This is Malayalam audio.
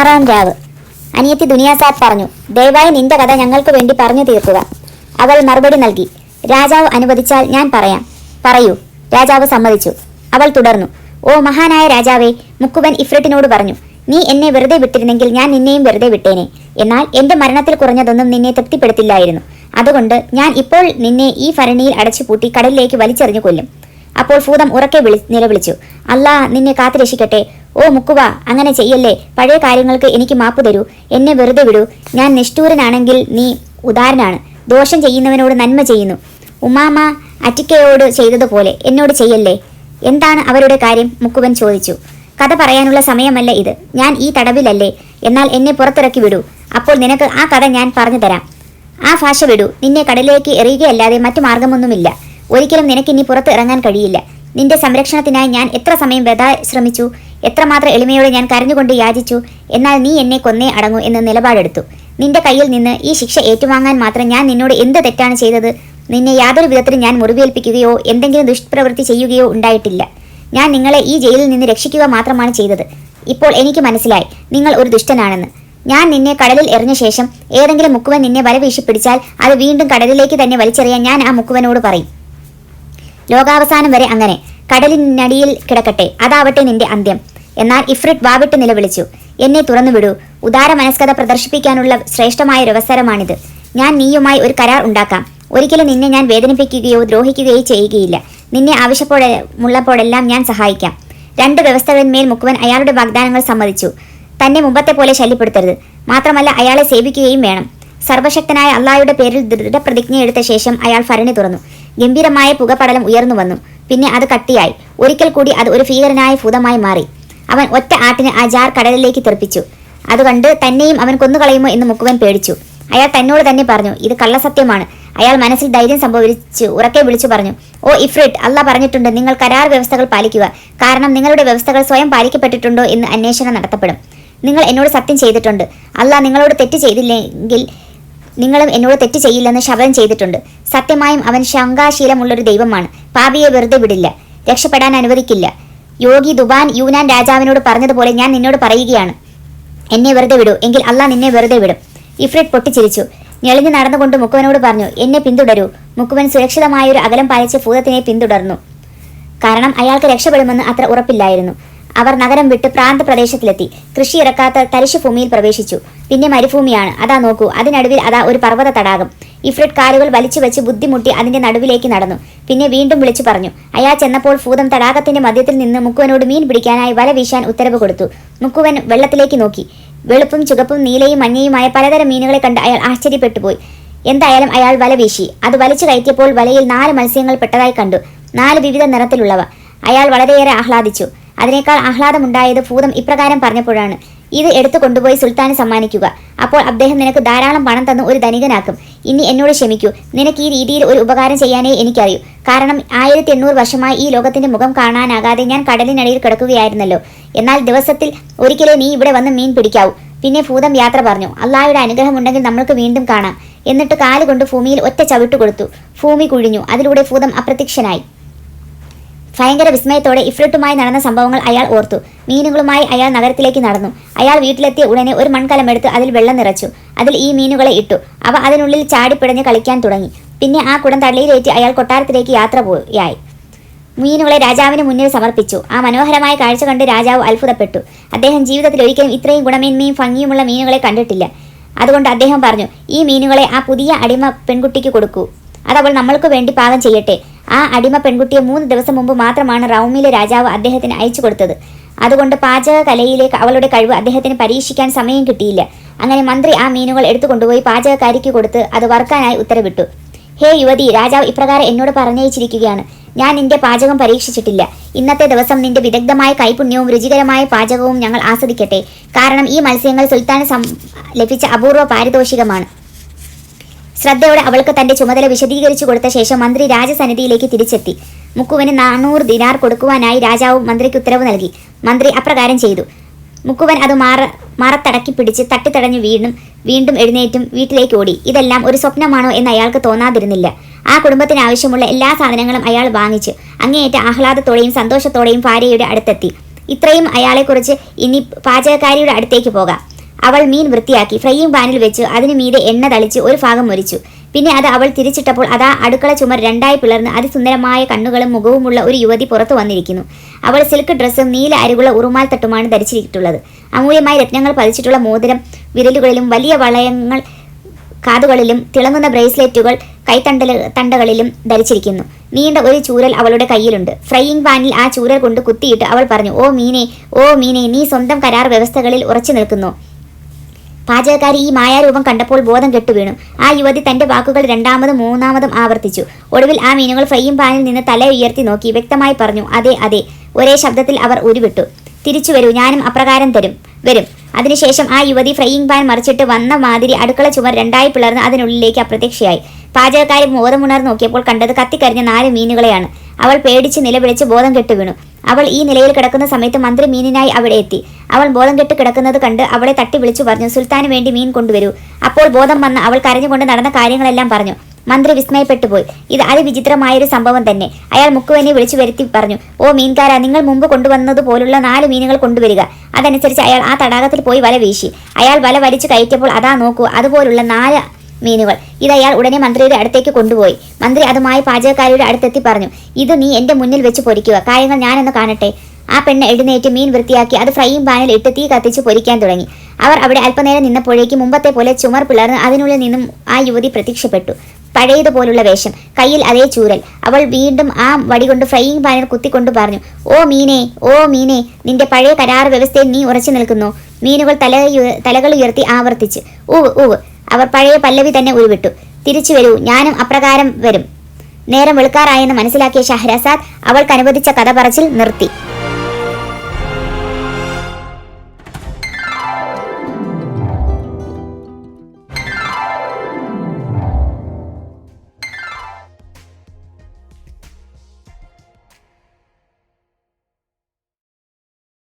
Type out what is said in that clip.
ആറാം രാവ്. അനിയത്തി ദുനിയാസാബ് പറഞ്ഞു ദയവായി നിന്റെ കഥ ഞങ്ങൾക്ക് വേണ്ടി പറഞ്ഞു തീർക്കുക. അവൾ മറുപടി നൽകി രാജാവ് അനുവദിച്ചാൽ ഞാൻ പറയാം. പറയൂ രാജാവ് സമ്മതിച്ചു. അവൾ തുടർന്നു ഓ മഹാനായ രാജാവേ മുക്കുവൻ ഇഫ്രട്ടിനോട് പറഞ്ഞു നീ എന്നെ വെറുതെ വിട്ടിരുന്നെങ്കിൽ ഞാൻ നിന്നെയും വെറുതെ വിട്ടേനെ. എന്നാൽ എന്റെ മരണത്തിൽ കുറഞ്ഞതൊന്നും നിന്നെ തൃപ്തിപ്പെടുത്തില്ലായിരുന്നു. അതുകൊണ്ട് ഞാൻ ഇപ്പോൾ നിന്നെ ഈ ഭരണിയിൽ അടച്ചുപൂട്ടി കടലിലേക്ക് വലിച്ചെറിഞ്ഞു കൊല്ലും. അപ്പോൾ ഭൂതം ഉറക്കെ വിളി നിലവിളിച്ചു അല്ലാ നിന്നെ കാത്തുരക്ഷിക്കട്ടെ ഓ മുക്കുവ അങ്ങനെ ചെയ്യല്ലേ. പഴയ കാര്യങ്ങൾക്ക് എനിക്ക് മാപ്പ് തരൂ. എന്നെ വെറുതെ വിടൂ. ഞാൻ നിഷ്ഠൂരനാണെങ്കിൽ നീ ഉദാരനാണ്. ദോഷം ചെയ്യുന്നവനോട് നന്മ ചെയ്യുന്നു. ഉമാമ അറ്റിക്കയോട് ചെയ്തതുപോലെ എന്നോട് ചെയ്യല്ലേ. എന്താണ് അവരുടെ കാര്യം? മുക്കുവൻ ചോദിച്ചു. കഥ പറയാനുള്ള സമയമല്ല ഇത്. ഞാൻ ഈ തടവിലല്ലേ. എന്നാൽ എന്നെ പുറത്തിറക്കി വിടൂ. അപ്പോൾ നിനക്ക് ആ കഥ ഞാൻ പറഞ്ഞു തരാം. ആ ഭാഷ വിടൂ. നിന്നെ കടലിലേക്ക് എറിയുകയല്ലാതെ മറ്റു മാർഗമൊന്നുമില്ല. ഒരിക്കലും നിനക്കിനി പുറത്ത് ഇറങ്ങാൻ കഴിയില്ല. നിന്റെ സംരക്ഷണത്തിനായി ഞാൻ എത്ര സമയം വ്യഥ ശ്രമിച്ചു? എത്രമാത്രം എളിമയോടെ ഞാൻ കരഞ്ഞുകൊണ്ട് യാചിച്ചു എന്നാൽ നീ എന്നെ കൊന്നേ അടങ്ങൂ എന്ന് നിലപാടെടുത്തു. നിന്റെ കയ്യിൽ നിന്ന് ഈ ശിക്ഷ ഏറ്റുവാങ്ങാൻ മാത്രം ഞാൻ നിന്നോട് എന്ത് തെറ്റാണ് ചെയ്തത്? നിന്നെ യാതൊരു വിധത്തിലും ഞാൻ മുറിവേൽപ്പിക്കുകയോ എന്തെങ്കിലും ദുഷ്പ്രവൃത്തി ചെയ്യുകയോ ഉണ്ടായിട്ടില്ല. ഞാൻ നിങ്ങളെ ഈ ജയിലിൽ നിന്ന് രക്ഷിക്കുക മാത്രമാണ് ചെയ്തത്. ഇപ്പോൾ എനിക്ക് മനസ്സിലായി നിങ്ങൾ ഒരു ദുഷ്ടനാണെന്ന്. ഞാൻ നിന്നെ കടലിൽ എറിഞ്ഞ ശേഷം ഏതെങ്കിലും മുക്കുവൻ നിന്നെ വലവീശി പിടിച്ചാൽ അത് വീണ്ടും കടലിലേക്ക് തന്നെ വലിച്ചെറിയാൻ ഞാൻ ആ മുക്കുവനോട് പറയും. ലോകാവസാനം വരെ അങ്ങനെ. കടലിനടിയിൽ കിടക്കട്ടെ അതാവട്ടെ നിന്റെ അന്ത്യം. എന്നാൽ ഇഫ്രിറ്റ് വാവിട്ട് നിലവിളിച്ചു എന്നെ തുറന്നുവിടൂ ഉദാര മനസ്കത പ്രദർശിപ്പിക്കാനുള്ള ശ്രേഷ്ഠമായ അവസരമാണിത്. ഞാൻ നീയുമായി ഒരു കരാർ ഉണ്ടാക്കാം. ഒരിക്കലും നിന്നെ ഞാൻ വേദനിപ്പിക്കുകയോ ദ്രോഹിക്കുകയോ ചെയ്യുകയില്ല. നിന്നെ ആവശ്യപ്പോഴുള്ളപ്പോഴെല്ലാം ഞാൻ സഹായിക്കാം. രണ്ട് വ്യവസ്ഥകളിന്മേൽ മുക്കുവൻ അയാളുടെ വാഗ്ദാനങ്ങൾ സമ്മതിച്ചു. തന്നെ മുമ്പത്തെ പോലെ ശല്യപ്പെടുത്തരുത്. മാത്രമല്ല അയാളെ സേവിക്കുകയും വേണം. സർവശക്തനായ അള്ളാഹയുടെ പേരിൽ ദൃഢപ്രതിജ്ഞ എടുത്ത ശേഷം അയാൾ ഭരണി തുറന്നു. ഗംഭീരമായ പുകപടലം ഉയർന്നു വന്നു. പിന്നെ അത് കട്ടിയായി. ഒരിക്കൽ കൂടി അത് ഒരു ഭീകരനായ ഭൂതമായി മാറി. അവൻ ഒറ്റ ആട്ടിന് ആ ജാർ കടലിലേക്ക് തെറിപ്പിച്ചു. അതുകണ്ട് തന്നെയും അവൻ കൊന്നുകളയുമോ എന്ന് മുക്കുവൻ പേടിച്ചു. അയാൾ തന്നോട് തന്നെ പറഞ്ഞു ഇത് കള്ളസത്യമാണ്. അയാൾ മനസ്സിൽ ധൈര്യം സംഭവിച്ചു ഉറക്കെ വിളിച്ചു പറഞ്ഞു ഓ ഇഫ്രിറ്റ് അല്ല പറഞ്ഞിട്ടുണ്ട് നിങ്ങൾ കരാർ വ്യവസ്ഥകൾ പാലിക്കുക. കാരണം നിങ്ങളുടെ വ്യവസ്ഥകൾ സ്വയം പാലിക്കപ്പെട്ടിട്ടുണ്ടോ എന്ന് അന്വേഷണം നടത്തപ്പെടും. നിങ്ങൾ എന്നോട് സത്യം ചെയ്തിട്ടുണ്ട്. അല്ല നിങ്ങളോട് തെറ്റ് ചെയ്തില്ലെങ്കിൽ നിങ്ങളും എന്നോട് തെറ്റ് ചെയ്യില്ലെന്ന് ശപഥം ചെയ്തിട്ടുണ്ട്. സത്യമായും അവൻ ശങ്കാശീലമുള്ളൊരു ദൈവമാണ്. പാപിയെ വെറുതെ വിടില്ല. രക്ഷപ്പെടാൻ അനുവദിക്കില്ല. യോഗി ദുബാൻ യൂനാൻ രാജാവിനോട് പറഞ്ഞതുപോലെ ഞാൻ നിന്നോട് പറയുകയാണ്. എന്നെ വെറുതെ വിടൂ. എങ്കിൽ അല്ല നിന്നെ വെറുതെ വിടും. ഇഫ്രിറ്റ് പൊട്ടിച്ചിരിച്ചു. ഞെളിഞ്ഞു നടന്നുകൊണ്ട് മുക്കുവനോട് പറഞ്ഞു എന്നെ പിന്തുടരൂ. മുക്കുവൻ സുരക്ഷിതമായ ഒരു അകലം പാലിച്ച് ഭൂതത്തിനെ പിന്തുടർന്നു. കാരണം അയാൾക്ക് രക്ഷപ്പെടുമെന്ന് അത്ര ഉറപ്പില്ലായിരുന്നു. അവർ നഗരം വിട്ട് പ്രാന്ത പ്രദേശത്തിലെത്തി. കൃഷി ഇറക്കാത്ത തരിശുഭൂമിയിൽ പ്രവേശിച്ചു. പിന്നെ മരുഭൂമിയാണ്. അതാ നോക്കൂ. അതിനടുവിൽ അതാ ഒരു പർവത തടാകം ഇഫ്രിറ്റ് കാലുകൾ വലിച്ചു വെച്ച് ബുദ്ധിമുട്ടി അതിന്റെ നടുവിലേക്ക് നടന്നു. പിന്നെ വീണ്ടും വിളിച്ചു പറഞ്ഞു അയാൾ ചെന്നപ്പോൾ ഭൂതം തടാകത്തിന്റെ മധ്യത്തിൽ നിന്ന് മുക്കുവനോട് മീൻ പിടിക്കാനായി വല വീശാൻ ഉത്തരവ് കൊടുത്തു. മുക്കുവൻ വെള്ളത്തിലേക്ക് നോക്കി. വെളുപ്പും ചുവപ്പും നീലയും മഞ്ഞയുമായ പലതരം മീനുകളെ കണ്ട് അയാൾ ആശ്ചര്യപ്പെട്ടുപോയി. എന്തായാലും അയാൾ വല വീശി. അത് വലിച്ചു കയറ്റിയപ്പോൾ വലയിൽ നാല് മത്സ്യങ്ങൾ പെട്ടതായി കണ്ടു. നാല് വിവിധ നിറത്തിലുള്ളവ. അയാൾ വളരെയേറെ ആഹ്ലാദിച്ചു. അതിനേക്കാൾ ആഹ്ലാദമുണ്ടായത് ഭൂതം ഇപ്രകാരം പറഞ്ഞപ്പോഴാണ്. ഇത് എടുത്തു കൊണ്ടുപോയി സുൽത്താന് സമ്മാനിക്കുക. അപ്പോൾ അദ്ദേഹം നിനക്ക് ധാരാളം പണം തന്ന് ഒരു ധനികനാക്കും. ഇനി എന്നോട് ക്ഷമിക്കൂ. നിനക്ക് ഈ രീതിയിൽ ഒരു ഉപകാരം ചെയ്യാനേ എനിക്കറിയൂ. കാരണം ആയിരത്തി എണ്ണൂറ് വർഷമായി ഈ ലോകത്തിന്റെ മുഖം കാണാനാകാതെ ഞാൻ കടലിനടിയിൽ കിടക്കുകയായിരുന്നല്ലോ. എന്നാൽ ദിവസത്തിൽ ഒരിക്കലേ നീ ഇവിടെ വന്ന് മീൻ പിടിക്കാവൂ. പിന്നെ ഭൂതം യാത്ര പറഞ്ഞു. അള്ളാഹയുടെ അനുഗ്രഹമുണ്ടെങ്കിൽ നമ്മൾക്ക് വീണ്ടും കാണാം. എന്നിട്ട് കാലുകൊണ്ട് ഭൂമിയിൽ ഒറ്റ ചവിട്ട് കൊടുത്തു. ഭൂമി കുഴിഞ്ഞു. അതിലൂടെ ഭൂതം അപ്രത്യക്ഷനായി. ഭയങ്കര വിസ്മയത്തോടെ ഇഫ്രിട്ടുമായി നടന്ന സംഭവങ്ങൾ അയാൾ ഓർത്തു. മീനുകളുമായി അയാൾ നഗരത്തിലേക്ക് നടന്നു. അയാൾ വീട്ടിലെത്തിയ ഉടനെ ഒരു മൺകലമെടുത്ത് അതിൽ വെള്ളം നിറച്ചു. അതിൽ ഈ മീനുകളെ ഇട്ടു. അവ അതിനുള്ളിൽ ചാടിപ്പിടഞ്ഞ് കളിക്കാൻ തുടങ്ങി. പിന്നെ ആ കുടം തള്ളിയിലേറ്റ് അയാൾ കൊട്ടാരത്തിലേക്ക് യാത്ര പോയായി മീനുകളെ രാജാവിന് മുന്നിൽ സമർപ്പിച്ചു. ആ മനോഹരമായ കാഴ്ച കണ്ട് രാജാവ് അത്ഭുതപ്പെട്ടു. അദ്ദേഹം ജീവിതത്തിൽ ഒരിക്കലും ഇത്രയും ഗുണമേന്മയും ഭംഗിയുമുള്ള മീനുകളെ കണ്ടിട്ടില്ല. അതുകൊണ്ട് അദ്ദേഹം പറഞ്ഞു ഈ മീനുകളെ ആ പുതിയ അടിമ പെൺകുട്ടിക്ക് കൊടുക്കൂ. അതവൾ നമ്മൾക്ക് വേണ്ടി പാകം ചെയ്യട്ടെ. ആ അടിമ പെൺകുട്ടിയെ മൂന്ന് ദിവസം മുമ്പ് മാത്രമാണ് റൗമിലെ രാജാവ് അദ്ദേഹത്തിന് അയച്ചു കൊടുത്തത്. അതുകൊണ്ട് പാചക കലയിലേക്ക് അവളുടെ കഴിവ് അദ്ദേഹത്തിന് പരീക്ഷിക്കാൻ സമയം കിട്ടിയില്ല. അങ്ങനെ മന്ത്രി ആ മീനുകൾ എടുത്തു കൊണ്ടുപോയി പാചകക്കാരിക്ക് കൊടുത്ത് അത് വറുക്കാനായി ഉത്തരവിട്ടു. ഹേ യുവതി രാജാവ് ഇപ്രകാരം എന്നോട് പറഞ്ഞയച്ചിരിക്കുകയാണ്. ഞാൻ നിന്റെ പാചകം പരീക്ഷിച്ചിട്ടില്ല. ഇന്നത്തെ ദിവസം നിന്റെ വിദഗ്ധമായ കൈപുണ്യവും രുചികരമായ പാചകവും ഞങ്ങൾ ആസ്വദിക്കട്ടെ. കാരണം ഈ മത്സ്യങ്ങൾ സുൽത്താന് ലഭിച്ച അപൂർവ പാരിതോഷികമാണ്. ശ്രദ്ധയോടെ അവൾക്ക് തന്റെ ചുമതല വിശദീകരിച്ചു കൊടുത്ത ശേഷം മന്ത്രി രാജസന്നിധിയിലേക്ക് തിരിച്ചെത്തി. മുക്കുവന് നാനൂറ് ദിനാർ കൊടുക്കുവാനായി രാജാവ് മന്ത്രിക്ക് ഉത്തരവ് നൽകി. മന്ത്രി അപ്രകാരം ചെയ്തു. മുക്കുവൻ അത് മാറ മറത്തടക്കി പിടിച്ച് തട്ടിത്തടഞ്ഞു വീണ്ടും വീണ്ടും എഴുന്നേറ്റും വീട്ടിലേക്ക് ഓടി. ഇതെല്ലാം ഒരു സ്വപ്നമാണോ എന്ന് അയാൾക്ക് തോന്നാതിരുന്നില്ല. ആ കുടുംബത്തിന് ആവശ്യമുള്ള എല്ലാ സാധനങ്ങളും അയാൾ വാങ്ങിച്ച് അങ്ങേയറ്റ ആഹ്ലാദത്തോടെയും സന്തോഷത്തോടെയും ഭാര്യയുടെ അടുത്തെത്തി. ഇത്രയും അയാളെക്കുറിച്ച് ഇനി പാചകക്കാരിയുടെ അടുത്തേക്ക് പോകാം. അവൾ മീൻ വൃത്തിയാക്കി ഫ്രൈയിങ് പാനിൽ വെച്ച് അതിനു മീതെ എണ്ണ തളിച്ച് ഒരു ഭാഗം മുരിച്ചു പിന്നെ അത് അവൾ തിരിച്ചിട്ടപ്പോൾ അതാ അടുക്കള ചുമർ രണ്ടായി പിളർന്ന് അതിസുന്ദരമായ കണ്ണുകളും മുഖവുമുള്ള ഒരു യുവതി പുറത്തു വന്നിരിക്കുന്നു. അവൾ സിൽക്ക് ഡ്രസ്സും നീല അരികുള്ള ഉറുമാൽ തട്ടുമാണ് ധരിച്ചിട്ടുള്ളത് അമൂല്യമായ രത്നങ്ങൾ പതിച്ചിട്ടുള്ള മോതിരം വിരലുകളിലും വലിയ വളയങ്ങൾ കാതുകളിലും തിളങ്ങുന്ന ബ്രേസ്ലെറ്റുകൾ കൈത്തണ്ട തണ്ടകളിലും ധരിച്ചിരിക്കുന്നു. നീണ്ട ഒരു ചൂരൽ അവളുടെ കയ്യിലുണ്ട്. ഫ്രൈയിങ് പാനിൽ ആ ചൂരൽ കൊണ്ട് കുത്തിയിട്ട് അവൾ പറഞ്ഞു ഓ മീനെ ഓ മീനെ നീ സ്വന്തം കരാർ വ്യവസ്ഥകളിൽ ഉറച്ചു നിൽക്കുന്നു. പാചകക്കാരി ഈ മായാരൂപം കണ്ടപ്പോൾ ബോധം കെട്ടുവീണു ആ യുവതി തന്റെ വാക്കുകൾ രണ്ടാമതും മൂന്നാമതും ആവർത്തിച്ചു. ഒടുവിൽ ആ മീനുകൾ ഫ്രൈയിങ് പാനിൽ നിന്ന് തല ഉയർത്തി നോക്കി വ്യക്തമായി പറഞ്ഞു അതെ അതെ. ഒരേ ശബ്ദത്തിൽ അവർ ഉരുവിട്ടു. തിരിച്ചു വരൂ ഞാനും അപ്രകാരം തരും വരും. അതിനുശേഷം ആ യുവതി ഫ്രൈയിങ് പാൻ മറിച്ചിട്ട് വന്ന മാതിരി അടുക്കള ചുമർ രണ്ടായി പിളർന്ന് അതിനുള്ളിലേക്ക് അപ്രത്യക്ഷയായി. പാചകക്കാരി ബോധമുണർന്ന് നോക്കിയപ്പോൾ കണ്ടത് കത്തിക്കരിഞ്ഞ നാല് മീനുകളെയാണ്. അവൾ പേടിച്ച് നിലവിളിച്ച് ബോധം കെട്ട് വീണു. അവൾ ഈ നിലയിൽ കിടക്കുന്ന സമയത്ത് മന്ത്രി മീനിനായി അവിടെ എത്തി. അവൾ ബോധം കെട്ട് കിടക്കുന്നത് കണ്ട് അവളെ തട്ടി വിളിച്ചു പറഞ്ഞു സുൽത്താന് വേണ്ടി മീൻ കൊണ്ടുവരൂ. അപ്പോൾ ബോധം വന്ന് അവൾ കരഞ്ഞുകൊണ്ട് നടന്ന കാര്യങ്ങളെല്ലാം പറഞ്ഞു. മന്ത്രി വിസ്മയപ്പെട്ടുപോയി. ഇത് അതിവിചിത്രമായൊരു സംഭവം തന്നെ. അയാൾ മുക്കുവനെ വിളിച്ചു വരുത്തി പറഞ്ഞു ഓ മീൻകാര നിങ്ങൾ മുമ്പ് കൊണ്ടുവന്നതുപോലുള്ള നാല് മീനുകൾ കൊണ്ടുവരിക. അതനുസരിച്ച് അയാൾ ആ തടാകത്തിൽ പോയി വല വീശി. അയാൾ വല വലിച്ചു കയറ്റിയപ്പോൾ അതാ നോക്കൂ അതുപോലുള്ള നാല് മീനുകൾ. ഇത് അയാൾ ഉടനെ മന്ത്രിയുടെ അടുത്തേക്ക് കൊണ്ടുപോയി. മന്ത്രി അതുമായി പാചകക്കാരിയുടെ അടുത്തെത്തി പറഞ്ഞു ഇത് നീ എന്റെ മുന്നിൽ വെച്ച് പൊരിക്കുക. കാര്യങ്ങൾ ഞാനൊന്ന് കാണട്ടെ. ആ പെണ്ണ് എഴുന്നേറ്റ് മീൻ വൃത്തിയാക്കി അത് ഫ്രൈയിങ് പാനിൽ ഇട്ട് തീ കത്തിച്ച് പൊരിക്കാൻ തുടങ്ങി. അവർ അവിടെ അല്പനേരം നിന്നപ്പോഴേക്ക് മുമ്പത്തെ പോലെ ചുമർ പിളർന്ന് അതിനുള്ളിൽ നിന്നും ആ യുവതി പ്രത്യക്ഷപ്പെട്ടു. പഴയതുപോലുള്ള വേഷം കയ്യിൽ അതേ ചൂരൽ. അവൾ വീണ്ടും ആ വടി കൊണ്ട് ഫ്രൈയിങ് പാനിൽ കുത്തിക്കൊണ്ട് പറഞ്ഞു ഓ മീനെ ഓ മീനെ നിന്റെ പഴയ കരാർ വ്യവസ്ഥയിൽ നീ ഉറച്ചു നിൽക്കുന്നു. മീനുകൾ തല തലകൾ ഉയർത്തി ആവർത്തിച്ച് ഊവ് ഊവ്. അവർ പഴയ പല്ലവി തന്നെ ഉരുവിട്ടു. തിരിച്ചു വരൂ ഞാനും അപ്രകാരം വരും. നേരം വെളുക്കാറായെന്ന് മനസ്സിലാക്കിയ ഷഹ്രസാദ് അവൾക്ക് അനുവദിച്ച കഥ പറച്ചിൽ നിർത്തി.